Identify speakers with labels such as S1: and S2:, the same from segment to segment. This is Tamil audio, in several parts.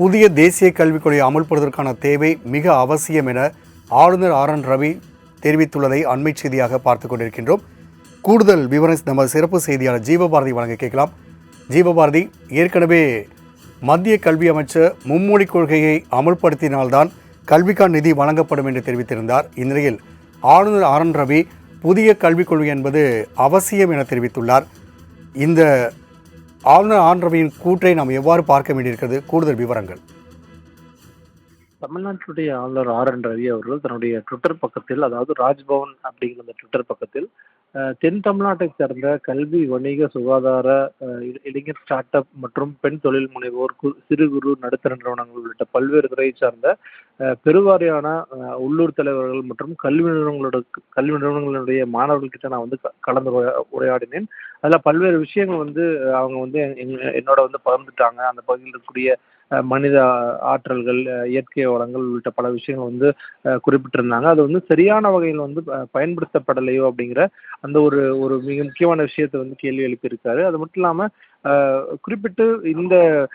S1: புதிய தேசிய கல்விக் கொள்கையை அமல்படுவதற்கான தேவை மிக அவசியம் என ஆளுநர் ஆர் என் ரவி தெரிவித்துள்ளதை அண்மை செய்தியாக பார்த்து கொண்டிருக்கின்றோம். கூடுதல் விவரம் நமது சிறப்பு செய்தியாளர் ஜீவபாரதி வழங்க கேட்கலாம். ஜீவபாரதி ஏற்கனவே மத்திய கல்வி அமைச்சர் மும்மொழி கொள்கையை அமல்படுத்தினால்தான் கல்விக்கான நிதி வழங்கப்படும் என்று தெரிவித்திருந்தார். இந்நிலையில் ஆளுநர் ஆர் என் ரவி புதிய கல்விக் கொள்கை என்பது அவசியம் என தெரிவித்துள்ளார். இந்த ஆளுநர் ஆண்டவையின் கூற்றை நாம் எவ்வாறு பார்க்க வேண்டியிருக்கிறது? கூடுதல் விவரங்கள்.
S2: தமிழ்நாட்டுடைய ஆளுநர் ஆர் என் ரவி அவர்கள் தன்னுடைய ட்விட்டர் பக்கத்தில் அதாவது ராஜ்பவன் அப்படிங்கிற அந்த ட்விட்டர் பக்கத்தில் தென் தமிழ்நாட்டை சேர்ந்த கல்வி வணிக சுகாதார இளைஞர் ஸ்டார்ட் அப் மற்றும் பெண் தொழில் முனைவோர் கு- சிறு குறு நடுத்தர நிறுவனங்கள் உள்ளிட்ட பல்வேறு துறையை சார்ந்த பெருவாரியான உள்ளூர் தலைவர்கள் மற்றும் கல்வி நிறுவனங்களோட கல்வி நிறுவனங்களுடைய மாணவர்கள்கிட்ட நான் வந்து க- கலந்து உரையாடினேன். அதில் பல்வேறு விஷயங்கள் வந்து அவங்க வந்து என்னோட வந்து பகிர்ந்துட்டாங்க. அந்த பகுதியில் இருக்கக்கூடிய மனித ஆற்றல்கள் இயற்கை வளங்கள் உள்ளிட்ட பல விஷயங்கள் வந்து குறிப்பிட்டிருந்தாங்க. அது வந்து சரியான வகையில் வந்து ப- பயன்படுத்தப்படலையோ அப்படிங்கிற அந்த ஒரு ஒரு மிக முக்கியமான விஷயத்தை வந்து கேள்வி எழுப்பியிருக்காரு. அது மட்டும் இல்லாமல் குறிப்பிட்டு இந்த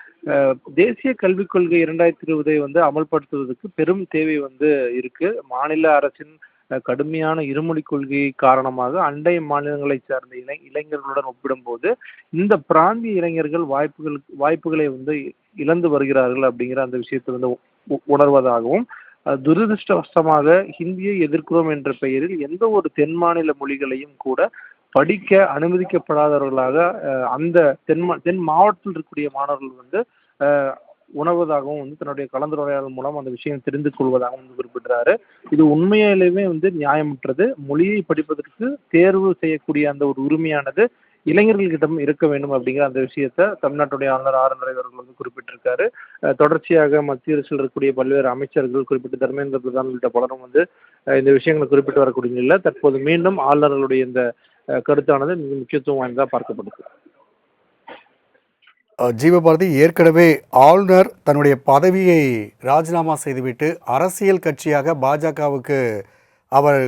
S2: தேசிய கல்விக் கொள்கை இரண்டாயிரத்தி இருபதை வந்து அமல்படுத்துவதற்கு பெரும் தேவை வந்து இருக்கு. மாநில அரசின் கடுமையான இருமொழி கொள்கை காரணமாக அண்டை மாநிலங்களை சார்ந்த இளை இளைஞர்களுடன் ஒப்பிடும்போது இந்த பிராந்திய இளைஞர்கள் வாய்ப்புகள் வாய்ப்புகளை வந்து இழந்து வருகிறார்கள் அப்படிங்கிற அந்த விஷயத்தை வந்து உணர்வதாகவும் துரதிருஷ்டவசமாக ஹிந்தியை எதிர்க்கிறோம் என்ற பெயரில் எந்த ஒரு தென் மாநில மொழிகளையும் கூட படிக்க அனுமதிக்கப்படாதவர்களாக அஹ், அந்த தென் தென் மாவட்டத்தில் இருக்கக்கூடிய மாணவர்கள் வந்து அஹ், உணர்வதாகவும் வந்து தன்னுடைய கலந்துரையாடல் மூலம் அந்த விஷயம் தெரிந்து கொள்வதாகவும் வந்து குறிப்பிடுறாரு. இது உண்மையிலேயுமே வந்து நியாயமற்றது. மொழியை படிப்பதற்கு தேர்வு செய்யக்கூடிய அந்த ஒரு உரிமையானது இளைஞர்களிடம் இருக்க வேண்டும் அப்படிங்கிற அந்த விஷயத்த தமிழ்நாட்டுடைய ஆளுநர் ஆர் என் ரவி அவர்கள் வந்து குறிப்பிட்டிருக்காரு. தொடர்ச்சியாக மத்திய அரசில் இருக்கக்கூடிய பல்வேறு அமைச்சர்கள் குறிப்பிட்டு தர்மேந்திர பிரதான் உள்ளிட்ட பலரும் வந்து இந்த விஷயங்களை குறிப்பிட்டு வரக்கூடிய நிலையில் தற்போது மீண்டும் ஆளுநர்களுடைய இந்த கருத்தானது மிக முக்கியத்துவம் வாய்ந்ததாக பார்க்கப்படுது.
S1: ஜீவபாரதி ஏற்கனவே ஆளுநர் தன்னுடைய பதவியை ராஜினாமா செய்துவிட்டு அரசியல் கட்சியாக பாஜகவுக்கு அவர்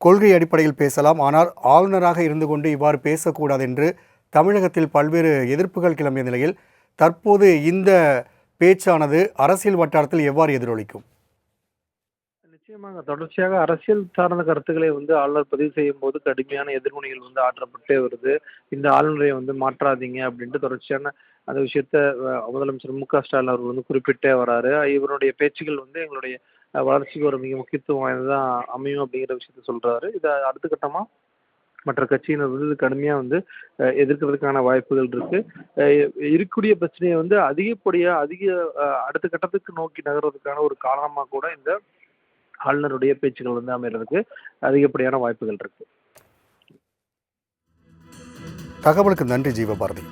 S1: கொள்கை அடிப்படையில் பேசலாம். ஆனால் ஆளுநராக இருந்து கொண்டு இவ்வாறு பேசக்கூடாது என்று தமிழகத்தில் பல்வேறு எதிர்ப்புகள் கிளம்பிய நிலையில் தற்போது இந்த பேச்சானது அரசியல் வட்டாரத்தில் எவ்வாறு எதிரொலிக்கும்?
S2: நிச்சயமாக தொடர்ச்சியாக அரசியல் சார்ந்த கருத்துக்களை வந்து ஆளுநர் பதிவு செய்யும் போது கடுமையான எதிர்வினைகள் வந்து ஆற்றப்பட்டே வருது. இந்த ஆளுநரை வந்து மாற்றாதீங்க அப்படின்ட்டு தொடர்ச்சியான அந்த விஷயத்த முதலமைச்சர் மு க ஸ்டாலின் அவர்கள் வந்து குறிப்பிட்டே வராரு. இவருடைய பேச்சுகள் வந்து எங்களுடைய வளர்ச்சிக்கு ஒரு மிக முக்கியத்துவம் வாய்ந்ததா அமையும் அப்படிங்கிற விஷயத்த சொல்றாரு. இதை அடுத்த கட்டமா மற்ற கட்சியினர் வந்து கடுமையா வந்து எதிர்க்கிறதுக்கான வாய்ப்புகள் இருக்கு. இருக்கக்கூடிய பிரச்சனையை வந்து அதிகப்படியா அதிக அடுத்த கட்டத்துக்கு நோக்கி நகர்றதுக்கான ஒரு காரணமா கூட இந்த ஆளுநருடைய பேச்சுகள் வந்து அமைறதுக்கு அதிகப்படியான வாய்ப்புகள் இருக்கு.
S1: தகவலுக்கு நன்றி ஜீவபாரதி.